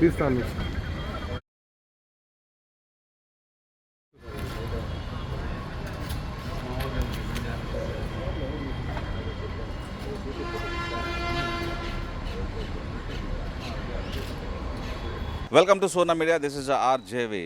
తీస్తాను welcome to Sona media this is RJV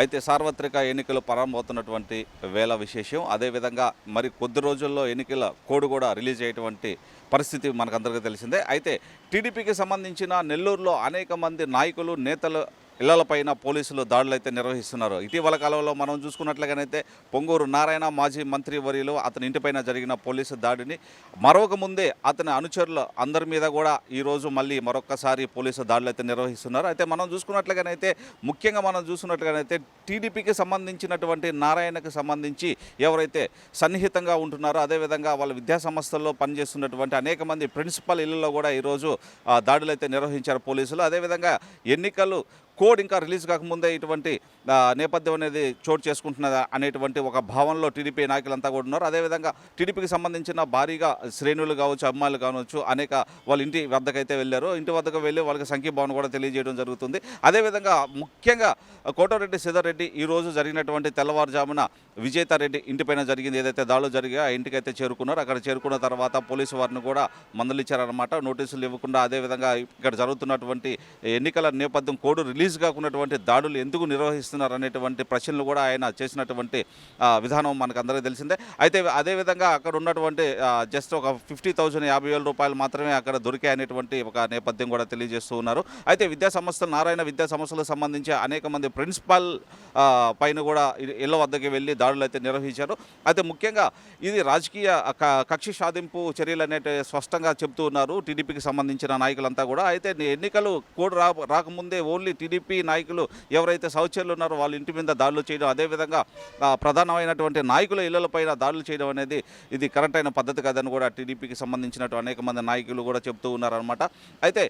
అయితే సార్వత్రిక ఎన్నికలు ప్రారంభమవుతున్నటువంటి వేళ విశేషం. అదేవిధంగా మరి కొద్ది రోజుల్లో ఎన్నికల కోడ్ కూడా రిలీజ్ అయ్యేటువంటి పరిస్థితి మనకందరికీ తెలిసిందే. అయితే టీడీపీకి సంబంధించిన నెల్లూరులో అనేక మంది నాయకులు నేతలు ఇళ్ళపైన పోలీసులు దాడులు అయితే నిర్వహిస్తున్నారు. ఇటీవల కాలంలో మనం చూసుకున్నట్లుగానైతే పొంగూరు నారాయణ మాజీ మంత్రి వర్యులు అతని ఇంటిపైన జరిగిన పోలీసు దాడిని మరొక ముందే అతని అనుచరులు అందరి మీద కూడా ఈరోజు మళ్ళీ మరొకసారి పోలీసు దాడులు అయితే నిర్వహిస్తున్నారు. అయితే మనం చూసుకున్నట్లుగానైతే ముఖ్యంగా మనం చూసుకున్నట్లుగానైతే టీడీపీకి సంబంధించినటువంటి నారాయణకు సంబంధించి ఎవరైతే సన్నిహితంగా ఉంటున్నారో అదేవిధంగా వాళ్ళ విద్యా సంస్థల్లో పనిచేస్తున్నటువంటి అనేక మంది ప్రిన్సిపల్ ఇళ్ళలో కూడా ఈరోజు దాడులు అయితే నిర్వహించారు పోలీసులు. అదేవిధంగా ఎన్నికలు కోడ్ ఇంకా రిలీజ్ కాకముందే ఇటువంటి నేపథ్యం అనేది చోటు చేసుకుంటున్నదా అనేటువంటి ఒక భావనలో టీడీపీ నాయకులంతా కూడా ఉన్నారు. అదేవిధంగా టీడీపీకి సంబంధించిన భారీగా శ్రేణులు కావచ్చు అమ్మాయిలు కావచ్చు అనేక వాళ్ళ ఇంటి వద్దకైతే వెళ్ళారు. ఇంటి వద్దకు వెళ్ళి వాళ్ళకి సంఖ్యభావన కూడా తెలియజేయడం జరుగుతుంది. అదేవిధంగా ముఖ్యంగా కోటారెడ్డి సిద్ధారెడ్డి ఈ రోజు జరిగినటువంటి తెల్లవారుజామున విజేతారెడ్డి ఇంటిపైన జరిగింది. ఏదైతే దాడులు జరిగా ఆ ఇంటికైతే చేరుకున్నారు. అక్కడ చేరుకున్న తర్వాత పోలీసు వారిని కూడా మందలిచ్చారనమాట నోటీసులు ఇవ్వకుండా అదేవిధంగా ఇక్కడ జరుగుతున్నటువంటి ఎన్నికల నేపథ్యం కోడ్ రిలీజ్ కాకున్నటువంటి దాడులు ఎందుకు నిర్వహిస్తున్నారు అనేటువంటి ప్రశ్నలు కూడా ఆయన చేసినటువంటి విధానం మనకు అందరికీ తెలిసిందే. అయితే అదేవిధంగా అక్కడ ఉన్నటువంటి జస్ట్ ఒక ఫిఫ్టీ థౌజండ్ యాభై వేల రూపాయలు మాత్రమే అక్కడ దొరికాయి అనేటువంటి ఒక నేపథ్యం కూడా తెలియజేస్తూ ఉన్నారు. అయితే విద్యా సంస్థలు నారాయణ విద్యా సంస్థలకు సంబంధించి అనేక మంది ప్రిన్సిపాల్ పైన కూడా ఇళ్ళ వద్దకి వెళ్ళి దాడులు అయితే నిర్వహించారు. అయితే ముఖ్యంగా ఇది రాజకీయ కక్షి సాధింపు చర్యలు అనేటి స్పష్టంగా చెప్తూ ఉన్నారు టీడీపీకి సంబంధించిన నాయకులంతా కూడా. అయితే ఎన్నికలు కూడా రా రాకముందే ఓన్లీ టీడీపీ నాయకులు ఎవరైతే సౌచర్యులు ఉన్నారో వాళ్ళ ఇంటి మీద దాడులు చేయడం అదేవిధంగా ప్రధానమైనటువంటి నాయకుల ఇళ్ళపైన దాడులు చేయడం అనేది ఇది కరెక్ట్ అయిన పద్ధతి కాదని కూడా టీడీపీకి సంబంధించినట్టు అనేక మంది నాయకులు కూడా చెప్తూ ఉన్నారనమాట అయితే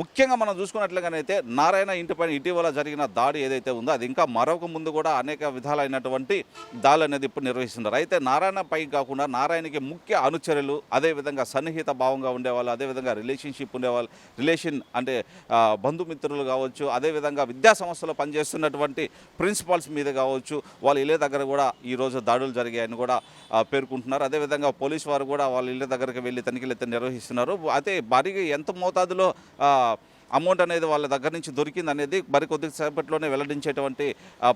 ముఖ్యంగా మనం చూసుకున్నట్లుగానైతే నారాయణ ఇంటిపైన ఇటీవల జరిగిన దాడి ఏదైతే ఉందో అది ఇంకా మరొక ముందు కూడా అనేక విధాలైనటువంటి దాడులు అనేది ఇప్పుడు నిర్వహిస్తున్నారు. అయితే నారాయణ పై కాకుండా నారాయణకి ముఖ్య అనుచరులు అదేవిధంగా సన్నిహిత భావంగా ఉండేవాళ్ళు అదేవిధంగా రిలేషన్షిప్ ఉండేవాళ్ళు రిలేషన్ అంటే బంధుమిత్రులు కావచ్చు అదేవిధంగా విద్యా సంస్థలో పనిచేస్తున్నటువంటి ప్రిన్సిపాల్స్ మీద కావచ్చు వాళ్ళ ఇళ్ళ దగ్గర కూడా ఈరోజు దాడులు జరిగాయని కూడా పేర్కొంటున్నారు. అదేవిధంగా పోలీసు వారు కూడా వాళ్ళ ఇళ్ళ దగ్గరికి వెళ్ళి తనిఖీలు అయితే నిర్వహిస్తున్నారు. అయితే భారీగా ఎంత మోతాదులో అమౌంట్ అనేది వాళ్ళ దగ్గర నుంచి దొరికింది అనేది మరి కొద్ది సేపట్లోనే వెల్లడించేటువంటి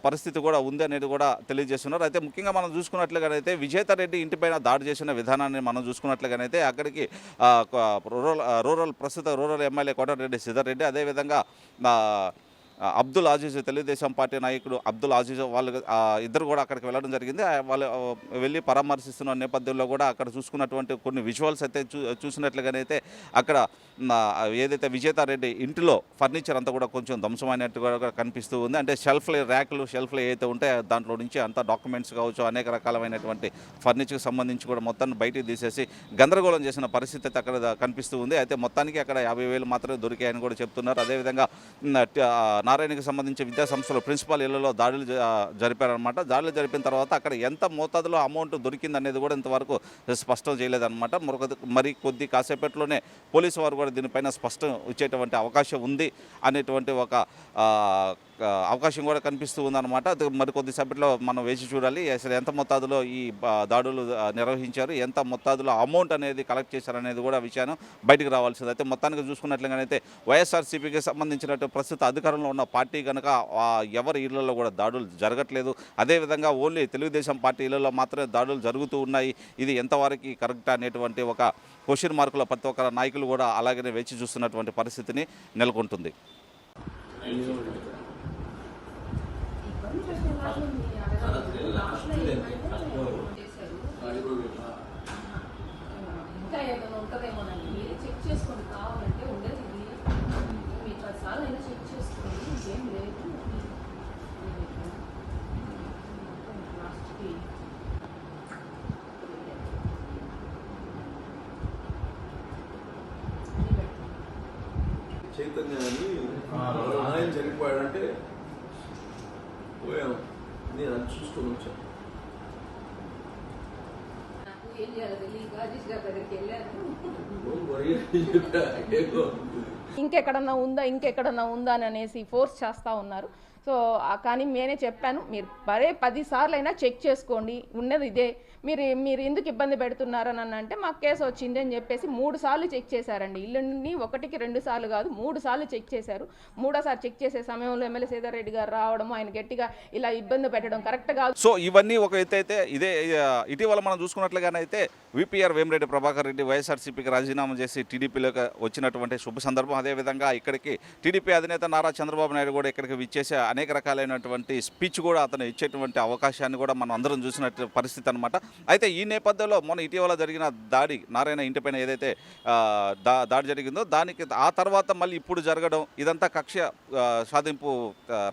పరిస్థితి కూడా ఉంది అనేది కూడా తెలియజేస్తున్నారు. అయితే ముఖ్యంగా మనం చూసుకున్నట్లుగానైతే విజేతారెడ్డి ఇంటిపైన దాడి చేసిన విధానాన్ని మనం చూసుకున్నట్లుగానైతే అక్కడికి రూరల్ రూరల్ ప్రస్తుత రూరల్ ఎమ్మెల్యే కోటారెడ్డి సిద్ధారెడ్డి అదేవిధంగా అబ్దుల్ ఆజీజ్ తెలుగుదేశం పార్టీ నాయకుడు అబ్దుల్ ఆజీజ్ వాళ్ళు ఇద్దరు కూడా అక్కడికి వెళ్ళడం జరిగింది. వాళ్ళు వెళ్ళి పరామర్శిస్తున్న నేపథ్యంలో కూడా అక్కడ చూసుకున్నటువంటి కొన్ని విజువల్స్ అయితే చూ చూసినట్లుగానైతే అక్కడ ఏదైతే విజేతారెడ్డి ఇంటిలో ఫర్నిచర్ అంతా కూడా కొంచెం ధ్వంసమైనట్టుగా కూడా కనిపిస్తూ ఉంది. అంటే షెల్ఫ్లు ర్యాక్లు షెల్ఫ్లు ఏవైతే ఉంటాయో దాంట్లో నుంచి అంతా డాక్యుమెంట్స్ కావచ్చు అనేక రకాలమైనటువంటి ఫర్నిచర్కి సంబంధించి కూడా మొత్తాన్ని బయటికి తీసేసి గందరగోళం చేసిన పరిస్థితి అయితే అక్కడ కనిపిస్తూ ఉంది. అయితే మొత్తానికి అక్కడ యాభై వేలు మాత్రమే దొరికాయని కూడా చెప్తున్నారు. అదేవిధంగా నారాయణకి సంబంధించి విద్యా సంస్థలు ప్రిన్సిపాల్ ఇళ్ళలో దాడులు జరిపారనమాట దాడులు జరిపిన తర్వాత అక్కడ ఎంత మోతాదులో అమౌంట్ దొరికింది అనేది కూడా ఇంతవరకు స్పష్టం చేయలేదన్నమాట. మరొక మరి కొద్ది కాసేపట్లోనే పోలీసు వారు కూడా దీనిపైన స్పష్టం ఇచ్చేటువంటి అవకాశం ఉంది అనేటువంటి ఒక అవకాశం కూడా కనిపిస్తూ ఉందన్నమాట. అది మరి మనం వేచి చూడాలి. అసలు ఎంత మొత్తాదులో ఈ దాడులు నిర్వహించారు? ఎంత మొత్తాదులో అమౌంట్ అనేది కలెక్ట్ చేశారు అనేది కూడా విషయాన్ని బయటికి రావాల్సింది. అయితే మొత్తానికి చూసుకున్నట్లుగానైతే వైఎస్ఆర్సీపీకి సంబంధించినట్టు ప్రస్తుత అధికారంలో ఉన్న పార్టీ కనుక ఎవరి ఇళ్ళలో కూడా దాడులు జరగట్లేదు. అదేవిధంగా ఓన్లీ తెలుగుదేశం పార్టీ ఇళ్ళలో మాత్రమే దాడులు జరుగుతూ ఉన్నాయి. ఇది ఎంతవరకు కరెక్ట్ అనేటువంటి ఒక క్వశ్చన్ మార్కుల ప్రతి ఒక్క నాయకులు కూడా అలాగనే వేచి చూస్తున్నటువంటి పరిస్థితిని నెలకొంటుంది. ఇంకా ఏమైనా ఉంటుందేమోనండి మీరే చెక్ చేసుకోండి కావాలంటే ఉండేది ఇది మీరు పదిసార్లు అయినా చెక్ చేసుకోండి ఇంకేం లేదు లాస్ట్కి చైతన్య అని ఆయన చనిపోయాడంటే పోయాం. నేను అది చూసుకొని వచ్చాను ఇంకెక్కడన్నా ఉందా? ఇంకెక్కడన్నా ఉందా? అని అనేసి ఫోర్స్ చేస్తూ ఉన్నారు. సో కానీ నేనే చెప్పాను మీరు మరే పదిసార్లు అయినా చెక్ చేసుకోండి ఉన్నది ఇదే. మీరు మీరు ఎందుకు ఇబ్బంది పెడుతున్నారని అని అంటే మాకు కేసు వచ్చింది అని చెప్పేసి మూడు సార్లు చెక్ చేశారండి. ఇల్లుని ఒకటికి రెండు సార్లు కాదు మూడు సార్లు చెక్ చేశారు. మూడోసారి చెక్ చేసే సమయంలో ఎమ్మెల్యే సీతారెడ్డి రెడ్డి గారు రావడం ఆయన గట్టిగా ఇలా ఇబ్బంది పెట్టడం కరెక్ట్ కాదు. సో ఇవన్నీ ఒక ఎత్తైతే అయితే ఇదే ఇటీవల మనం చూసుకున్నట్లుగానైతే విపిఆర్ వేమిరెడ్డి ప్రభాకర్ రెడ్డి వైఎస్ఆర్సీపీకి రాజీనామా చేసి టీడీపీలోకి వచ్చినటువంటి శుభ సందర్భం. అదేవిధంగా ఇక్కడికి టీడీపీ అధినేత నారా చంద్రబాబు నాయుడు కూడా ఇక్కడికి విచ్చేసే అనేక రకాలైనటువంటి స్పీచ్ కూడా అతను ఇచ్చేటువంటి అవకాశాన్ని కూడా మనం అందరం చూసినట్టు పరిస్థితి అనమాట అయితే ఈ నేపథ్యంలో మొన్న ఇటీవల జరిగిన దాడి నారాయణ ఇంటిపైన ఏదైతే దా దాడి జరిగిందో దానికి ఆ తర్వాత మళ్ళీ ఇప్పుడు జరగడం ఇదంతా కక్ష సాధింపు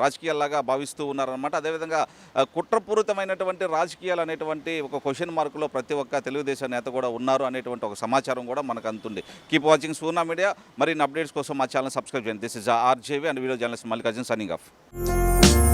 రాజకీయాల్లాగా భావిస్తూ ఉన్నారనమాట అదేవిధంగా కుట్రపూరితమైనటువంటి రాజకీయాలు అనేటువంటి ఒక క్వశ్చన్ మార్కులో ప్రతి ఒక్క తెలుగుదేశం నేత కూడా ఉన్నారు అనేటువంటి ఒక సమాచారం కూడా మనకు అందుతుంది కీప్ వాచింగ్ సూనా మీడియా మరిన్ని అప్డేట్స్ కోసం మా ఛానల్ సబ్స్క్రైబ్ చేయండి. This is RJV and video journalist Mallikarjun signing off Thank you.